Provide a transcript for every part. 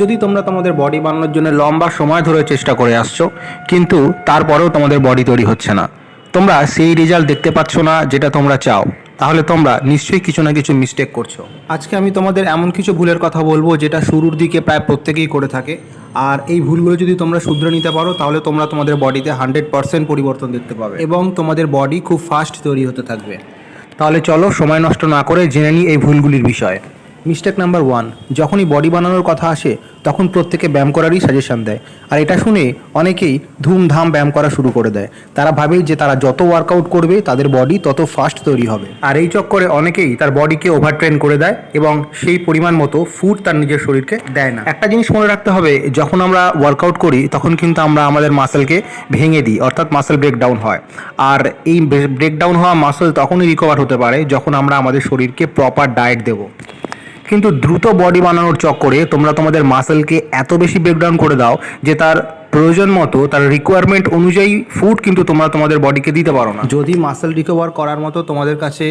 যদি তোমরা তোমাদের বডি বানানোর জন্য লম্বা সময় ধরে চেষ্টা করে আসছো, কিন্তু তারপরেও তোমাদের বডি তৈরি হচ্ছে না। তোমরা সেই রেজাল্ট দেখতে পাচ্ছ না যেটা তোমরা চাও। তাহলে তোমরা নিশ্চয়ই কিছু না কিছু মিস্টেক করছ। আজকে আমি তোমাদের এমন কিছু ভুলের কথা বলব যেটা শুরুর দিকে প্রায় প্রত্যেকেই করে থাকে। আর এই ভুলগুলো যদি তোমরা শুধরে নিতে পারো, তাহলে তোমরা তোমাদের বডিতে হান্ড্রেড পার্সেন্ট পরিবর্তন দেখতে পাবে এবং তোমাদের বডি খুব ফাস্ট তৈরি হতে থাকবে। তাহলে চলো সময় নষ্ট না করে জেনে নিই এই ভুলগুলির বিষয়ে। মিস্টেক নাম্বার ওয়ান যখনই বডি বানানোর কথা আসে, তখন প্রত্যেকে ব্যায়াম করারই সাজেশন দেয়। আর এটা শুনে অনেকেই ধুমধাম ব্যায়াম করা শুরু করে দেয়। তারা ভাবে যে তারা যত ওয়ার্কআউট করবে, তাদের বডি তত ফাস্ট তৈরি হবে। আর এই চক্করে অনেকেই তার বডিকে ওভার ট্রেন করে দেয় এবং সেই পরিমাণ মতো ফুড তার নিজের শরীরকে দেয় না। একটা জিনিস মনে রাখতে হবে, যখন আমরা ওয়ার্কআউট করি, তখন কিন্তু আমরা আমাদের মাসেলকে ভেঙে দিই, অর্থাৎ মাসেল ব্রেকডাউন হয়। আর এই ব্রেকডাউন হওয়া মাসেল তখনই রিকভার হতে পারে, যখন আমরা আমাদের শরীরকে প্রপার ডায়েট দেবো। কিন্তু দ্রুত বডি বানানোর চক্করে তোমরা তোমাদের মাসেলকে এত বেশি ব্রেকডাউন করে দাও যে তার প্রয়োজন মতো, তার রিকোয়ারমেন্ট অনুযায়ী ফুড কিন্তু তোমরা তোমাদের বডিকে দিতে পারো না। যদি মাসেল রিকভার করার মতো তোমাদের কাছে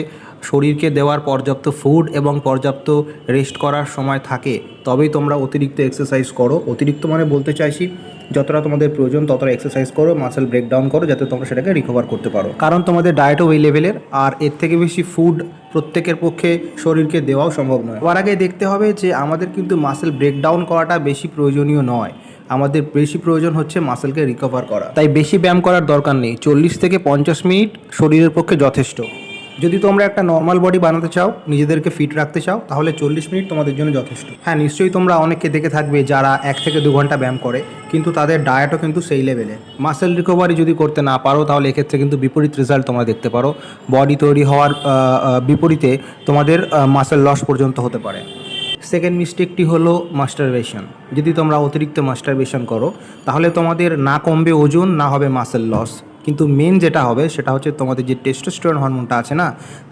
শরীরকে দেওয়ার পর্যাপ্ত ফুড এবং পর্যাপ্ত রেস্ট করার সময় থাকে, তবেই তোমরা অতিরিক্ত এক্সারসাইজ করো। অতিরিক্ত মানে বলতে চাইছি যতটা তোমাদের প্রয়োজন, ততটা এক্সারসাইজ করো মাসেল ব্রেকডাউন করো, যাতে তোমরা সেটাকে রিকভার করতে পারো। কারণ তোমাদের ডায়েটও ওই লেভেলের আর এর থেকে বেশি ফুড প্রত্যেকের পক্ষে শরীরকে দেওয়াও সম্ভব নয়। সবার আগে দেখতে হবে যে, আমাদের কিন্তু মাসেল ব্রেকডাউন করাটা বেশি প্রয়োজনীয় নয়। আমাদের বেশি প্রয়োজন হচ্ছে মাসেলকে রিকভার করা। তাই বেশি ব্যায়াম করার দরকার নেই। চল্লিশ থেকে পঞ্চাশ মিনিট শরীরের পক্ষে যথেষ্ট। যদি তোমরা একটা নর্মাল বডি বানাতে চাও, নিজেদেরকে ফিট রাখতে চাও, তাহলে চল্লিশ মিনিট তোমাদের জন্য যথেষ্ট। হ্যাঁ নিশ্চয়ই তোমরা অনেককে দেখে থাকবে যারা এক থেকে দু ঘণ্টা ব্যায়াম করে, কিন্তু তাদের ডায়েটও কিন্তু সেই লেভেলে মাসেল রিকভারি যদি করতে না পারো, তাহলে এক্ষেত্রে কিন্তু বিপরীত রেজাল্ট তোমরা দেখতে পারো। বডি তৈরি হওয়ার বিপরীতে তোমাদের মাসেল লস পর্যন্ত হতে পারে। সেকেন্ড মিস্টেকটি হলো মাস্টারবেশন যদি তোমরা অতিরিক্ত মাস্টারবেশন করো, তাহলে তোমাদের না কমবে ওজন, না হবে মাসেল লস কিন্তু মেন যেটা হবে, সেটা হচ্ছে তোমাদের যে টেস্টোস্টেরন হরমোনটা আছে না,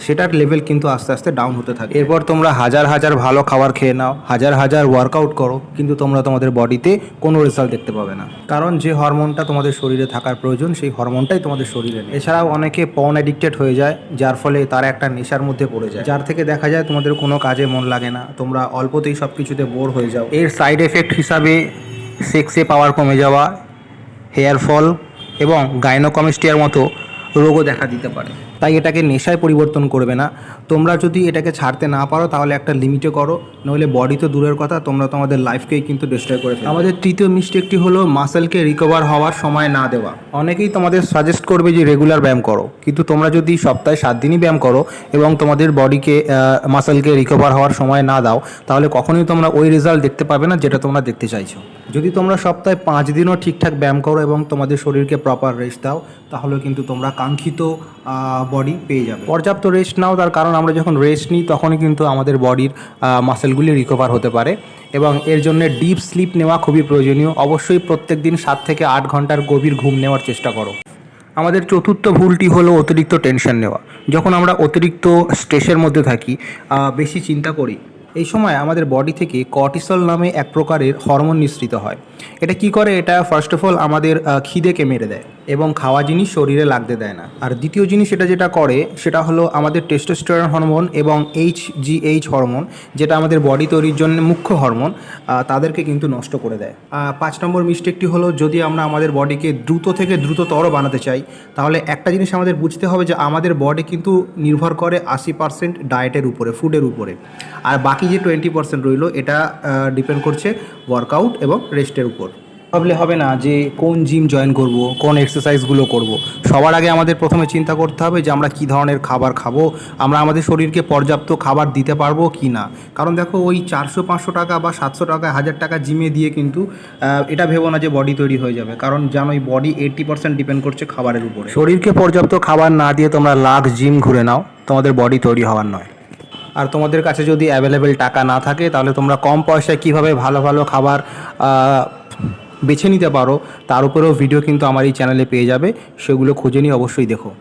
সেটার লেভেল কিন্তু আস্তে আস্তে ডাউন হতে থাকে। এরপর তোমরা হাজার হাজার ভালো খাবার খেয়ে নাও, হাজার হাজার ওয়ার্কআউট করো, কিন্তু তোমরা তোমাদের বডিতে কোনো রেজাল্ট দেখতে পাবে না। কারণ যে হরমোনটা তোমাদের শরীরে থাকার প্রয়োজন, সেই হরমোনটাই তোমাদের শরীরে নেই। এছাড়াও অনেকে পন অ্যাডিক্টেড হয়ে যায়, যার ফলে তারা একটা নেশার মধ্যে পড়ে যায়। যার থেকে দেখা যায় তোমাদের কোনো কাজে মন লাগে না, তোমরা অল্পতেই সব কিছুতে বোর হয়ে যাও। এর সাইড এফেক্ট হিসাবে সেক্সে পাওয়ার কমে যাওয়া হেয়ার ফল এবং গাইনোকমিস্টিয়ার মতো রোগও দেখা দিতে পারে। তাই এটাকে নেশায় পরিবর্তন করবে না। তোমরা যদি এটাকে ছাড়তে না পারো, তাহলে একটা লিমিটে করো। নইলে বডি তো দূরের কথা, তোমরা তোমাদের লাইফকেই কিন্তু ডিস্ট্রয় করে আমাদের তৃতীয় মিস্টেকটি হলো মাসেলকে রিকভার হওয়ার সময় না দেওয়া। অনেকেই তোমাদের সাজেস্ট করবে যে রেগুলার ব্যায়াম করো। কিন্তু তোমরা যদি সপ্তাহে সাত দিনই ব্যায়াম করো এবং তোমাদের বডিকে মাসেলকে রিকভার হওয়ার সময় না দাও, তাহলে কখনোই তোমরা ওই রেজাল্ট দেখতে পাবে না যেটা তোমরা দেখতে চাইছো। যদি তোমরা সপ্তাহে পাঁচ দিনও ঠিকঠাক ব্যায়াম করো এবং তোমাদের শরীরকে প্রপার রেস্ট দাও তাহলে কিন্তু তোমরা কাঙ্ক্ষিত বডি পেয়ে যাবে। পর্যাপ্ত রেস্ট নাও, তার কারণ আমরা যখন রেস্ট নিই, তখনই কিন্তু আমাদের বডির মাসেলগুলি রিকভার হতে পারে এবং এর জন্য ডিপ স্লিপ নেওয়া খুবই প্রয়োজনীয়। অবশ্যই প্রত্যেক দিন সাত থেকে আট ঘণ্টার গভীর ঘুম নেওয়ার চেষ্টা করো। আমাদের চতুর্থ ভুলটি হলো অতিরিক্ত টেনশন নেওয়া। যখন আমরা অতিরিক্ত স্ট্রেসের মধ্যে থাকি বেশি চিন্তা করি, এই সময় আমাদের বডি থেকে কর্টিসল নামে এক প্রকারের হরমোন নিঃসৃত হয়। এটা কি করে? এটা ফার্স্ট অফ অল আমাদের খিদেকে মেরে দেয়। এবং খাওয়া জিনিস শরীরে লাগতে দেয় না। আর দ্বিতীয় জিনিস এটা যেটা করে, সেটা হলো আমাদের টেস্টোস্টেরন হরমোন এবং এইচ জি এইচ হরমোন যেটা আমাদের বডি তৈরির জন্য মুখ্য হরমোন তাদেরকে কিন্তু নষ্ট করে দেয়। পাঁচ নম্বর মিস্টেকটি হলো, যদি আমরা আমাদের বডিকে দ্রুত থেকে দ্রুততর বানাতে চাই, তাহলে একটা জিনিস আমাদের বুঝতে হবে যে আমাদের বডি কিন্তু নির্ভর করে আশি পার্সেন্ট ডায়েটের উপরে ফুডের উপরে। আর বাকি যে টোয়েন্টি পার্সেন্ট রইল, এটা ডিপেন্ড করছে ওয়ার্কআউট এবং রেস্টের উপর। ভাবলে হবে না যে কোন জিম জয়েন করব কোন এক্সারসাইজগুলো করব। সবার আগে আমাদের প্রথমে চিন্তা করতে হবে যে আমরা কী ধরনের খাবার খাব আমরা আমাদের শরীরকে পর্যাপ্ত খাবার দিতে পারব কি না। কারণ দেখো ওই চারশো পাঁচশো টাকা বা সাতশো টাকা হাজার টাকা জিমে দিয়ে কিন্তু এটা ভেবো না যে বডি তৈরি হয়ে যাবে। কারণ জানোই বডি এইট্টি পার্সেন্ট ডিপেন্ড করছে খাবারের উপরে। শরীরকে পর্যাপ্ত খাবার না দিয়ে তোমরা লাখ জিম ঘুরে নাও তোমাদের বডি তৈরি হওয়ার নয়। আর তোমাদের কাছে যদি অ্যাভেলেবেল টাকা না থাকে তাহলে তোমরা কম পয়সায় কীভাবে ভালো ভালো খাবার বেছে নিতে পারো। তার উপরেও ভিডিও কিন্তু আমার এই চ্যানেলে পেয়ে যাবে। সেগুলো খুঁজে নিয়ে অবশ্যই দেখো।